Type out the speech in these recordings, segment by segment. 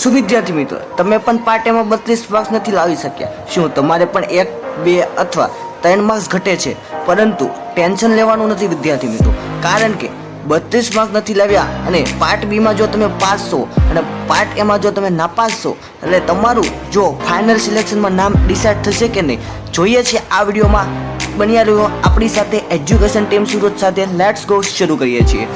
શું વિદ્યાર્થી મિત્રો, તમે પણ પાર્ટ એમાં બત્રીસ માર્ક્સ નથી લાવી શક્યા. શું તમારે પણ એક, બે અથવા ત્રણ માર્ક્સ ઘટે છે? પરંતુ ટેન્શન લેવાનું નથી વિદ્યાર્થી મિત્રો. કારણ કે બત્રીસ માર્ક્સ નથી લાવ્યા અને પાર્ટ બીમાં જો તમે પાસ છો અને પાર્ટ એમાં જો તમે નાપાસ છો, એટલે તમારું જો ફાઇનલ સિલેક્શનમાં નામ ડિસાઇડ થશે કે નહીં, જોઈએ છે આ વિડીયોમાં બન્યા રહ્યો આપણી સાથે એજ્યુકેશન ટીમ સુરત સાથે. લેટ્સ ગો શરૂ કરીએ છીએ.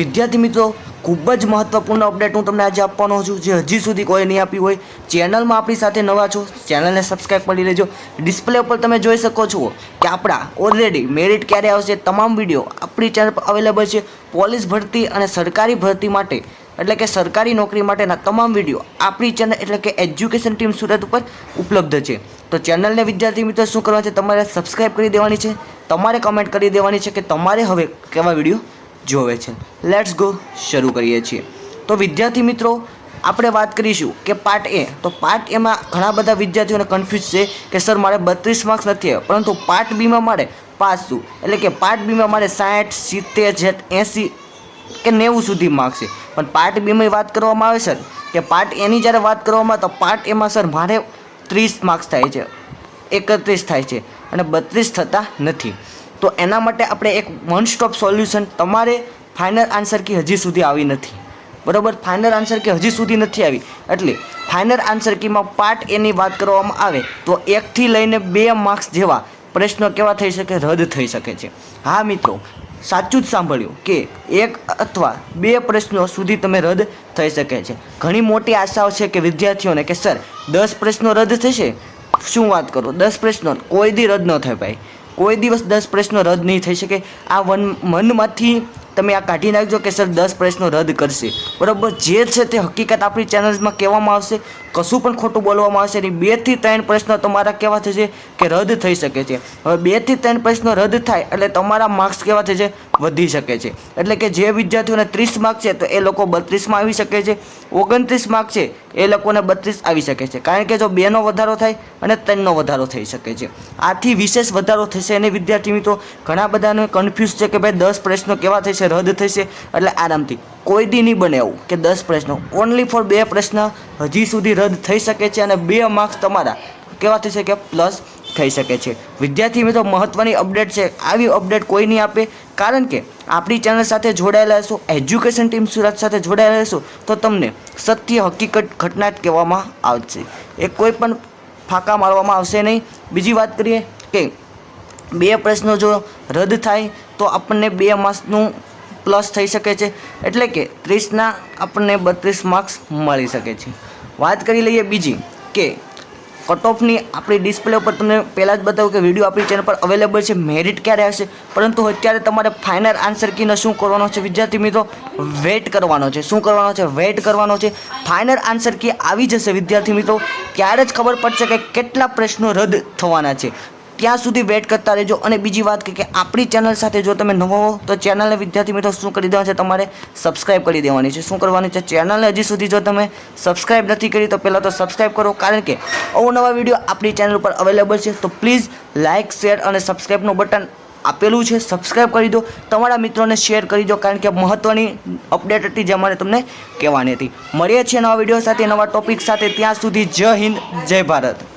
વિદ્યાર્થી મિત્રો ખૂબ જ મહત્વપૂર્ણ અપડેટ હું તમને આજે આપવાનો છું, જે હજી સુધી કોઈ નહીં આપી હોય, ચેનલમાં આપણી સાથે નવા છો, ચેનલને સબસ્ક્રાઈબ કરી લેજો. ડિસ્પ્લે ઉપર તમે જોઈ શકો છો કે આપણા ઓલરેડી મેરિટ ક્યારે આવશે તમામ વીડિયો આપણી ચેનલ પર અવેલેબલ છે. પોલીસ ભરતી અને સરકારી ભરતી માટે, એટલે કે સરકારી નોકરી માટેના તમામ વીડિયો આપણી ચેનલ એટલે કે એજ્યુકેશન ટીમ સુરત ઉપર ઉપલબ્ધ છે. તો ચેનલને વિદ્યાર્થી મિત્રો, શું કરવા છે? તમારે સબસ્ક્રાઈબ કરી દેવાની છે. તમારે કમેન્ટ કરી દેવાની છે કે તમારે હવે કેવા વીડિયો જોવે છે. લેટ્સ ગો શરૂ કરીએ છીએ. તો વિદ્યાર્થી મિત્રો, આપણે વાત કરીશું કે પાર્ટ એ તો પાર્ટ એમાં ઘણા બધા વિદ્યાર્થીઓને કન્ફ્યુઝ છે કે સર મારે બત્રીસ માર્ક્સ નથી પરંતુ પાર્ટ બીમાં મારે પાસ એટલે કે પાર્ટ બીમાં મારે સાઠ, સિત્તેર જેટ એંસી કે નેવું સુધી માર્ક્સ છે. પણ પાર્ટ બીમાં વાત કરવામાં આવે સર કે પાર્ટ એની જ્યારે વાત કરવામાં તો પાર્ટ એમાં સર મારે ત્રીસ માર્ક્સ થાય છે. એકત્રીસ થાય છે. અને બત્રીસ થતા નથી. તો એના માટે આપણે એક વન સ્ટોપ સોલ્યુશન તમારે ફાઇનલ આન્સર કી હજી સુધી આવી નથી. બરાબર? ફાઇનલ આન્સર કી હજી સુધી નથી આવી. એટલે ફાઇનલ આન્સર કીમાં પાર્ટ એની વાત કરવામાં આવે, તો એકથી લઈને બે માર્ક્સ જેવા પ્રશ્નો કેવા થઈ શકે? રદ થઈ શકે છે. હા, મિત્રો, સાચું જ સાંભળ્યું કે એક અથવા બે પ્રશ્નો સુધી તમે રદ થઈ શકે છે. ઘણી મોટી આશાઓ છે કે વિદ્યાર્થીઓને કે, સર, દસ પ્રશ્નો રદ થશે? શું વાત કરો? દસ પ્રશ્નો કોઈ દી રદ ન થાય ભાઈ. કોઈ દિવસ દસ પ્રશ્નો રદ નહીં થઈ શકે. આ વન મનમાંથી તમે આ કાઢી નાખજો કે સર દસ પ્રશ્નો રદ કરશે. બરાબર? જે છે તે હકીકત આપણી ચેનલ્સમાં કહેવામાં આવશે. કશું પણ ખોટું બોલવામાં આવશે નહીં. બેથી ત્રણ પ્રશ્નો તમારા કેવા થશે કે રદ થઈ શકે છે? હવે બેથી ત્રણ પ્રશ્નો રદ થાય એટલે તમારા માર્ક્સ કેવા થશે? વધી શકે છે. એટલે કે જે વિદ્યાર્થીઓને ત્રીસ માર્ક છે, તો એ લોકો બત્રીસમાં આવી શકે છે. ઓગણત્રીસ માર્ક છે, એ લોકોને બત્રીસ આવી શકે છે. કારણ કે જો બેનો વધારો થાય અને ત્રણનો વધારો થઈ શકે છે. આથી વિશેષ વધારો થશે અને વિદ્યાર્થી મિત્રો. ઘણા બધાને કન્ફ્યુઝ છે કે ભાઈ દસ પ્રશ્નો કેવા થશે, રદ થશે. એટલે આરામથી, કોઈ દી નહીં બને એવું કે દસ પ્રશ્નો. ઓનલી ફોર બે પ્રશ્ન હજી સુધી રદ થઈ શકે છે અને બે માર્ક્સ તમારા કેવા થશે કે પ્લસ થઈ શકે છે. વિદ્યાર્થી મિત્રો મહત્ત્વની અપડેટ છે. આવી અપડેટ કોઈ નહીં આપે. કારણ કે આપણી ચેનલ સાથે જોડાયેલા હશો એજ્યુકેશન ટીમ સુરત સાથે જોડાયેલા હશો, તો તમને સત્ય, હકીકત, ઘટના જ કહેવામાં આવશે. એ કોઈ પણ ફાંકા મારવામાં આવશે નહીં. બીજી વાત કરીએ કે બે પ્રશ્નો જો રદ થાય, તો આપણને બે માસનું પ્લસ થઈ શકે છે. એટલે કે ત્રીસના આપણને બત્રીસ માર્ક્સ મળી શકે છે. વાત કરી લઈએ બીજી, કે કટ ઓફની આપણી ડિસ્પ્લે ઉપર તમને પહેલાં જ બતાવ્યું કે વીડિયો આપણી ચેનલ પર અવેલેબલ છે મેરિટ ક્યારે હશે? પરંતુ અત્યારે તમારે ફાઇનલ આન્સર કીને શું કરવાનો છે? વિદ્યાર્થી મિત્રો વેઇટ કરવાનો છે. શું કરવાનો છે? વેઇટ કરવાનો છે. ફાઇનલ આન્સર કી આવી જશે વિદ્યાર્થી મિત્રો. ત્યારે જ ખબર પડશે કે કેટલા પ્રશ્નો રદ થવાના છે. ત્યાં સુધી વેટ કરતા રહેજો. અને બીજી વાત કે આપણી ચેનલ સાથે જો તમે નવો હો, તો ચેનલને વિદ્યાર્થી મિત્રો શું કરી દેવાનું છે તમારે સબસ્ક્રાઇબ કરી દેવાની છે. શું કરવાની છે? ચેનલને હજી સુધી જો તમે સબસ્ક્રાઇબ નથી કરી, તો પહેલાં તો સબસ્ક્રાઇબ કરો. કારણ કે અવનવા વીડિયો આપણી ચેનલ ઉપર અવેલેબલ છે. તો પ્લીઝ લાઇક શેર અને સબસ્ક્રાઇબનું બટન આપેલું છે. સબસ્ક્રાઇબ કરી દો. તમારા મિત્રોને શેર કરી દો. કારણ કે મહત્ત્વની અપડેટ હતી જે અમારે તમને કહેવાની હતી. મળીએ છીએ નવા વીડિયો સાથે, નવા ટોપિક સાથે. ત્યાં સુધી જય હિન્દ, જય ભારત.